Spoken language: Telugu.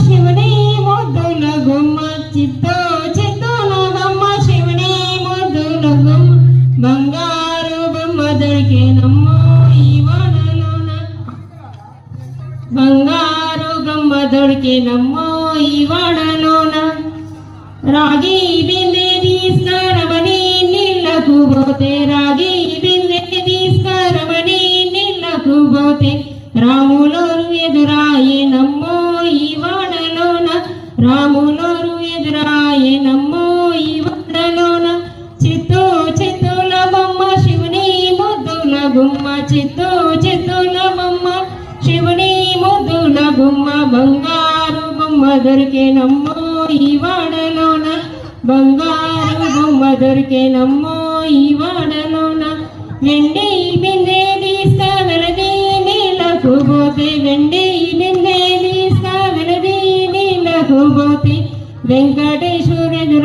శివుని ముద్దుల గుమ్మ చిత్తో చిత్తుల బొమ్మ శివుని ముద్దుల గుమ్మ. బంగారు బొమ్మ దొరికేనమ్మో ఈ బంగారు ఈ వాడలోన రాగి బిందె తీసుకరమని నీళ్ళకు పోతే రాగి బిందె తీసుకరమని నీళ్ళకు పోతే రాములు ఎదురాయే నమ్మో రాములోరు ఎదురాయనమ్మో ఈ వాడలోన చిత్తూ చిత్తుల బొమ్మ శివుని ముద్దుల గుమ్మ చిత్తూ చిత్తుల బొమ్మ శివుని ముద్దుల గుమ్మ బంగారు బొమ్మ దొరికేనమ్మో ఈ వాడలోన బంగారు బొమ్మ దొరికేనమ్మో ఈ వాడలోన వెండి బిందే తీస్తా వెలది నీళ్ళకు పోతే వెండి తీసుక వెలది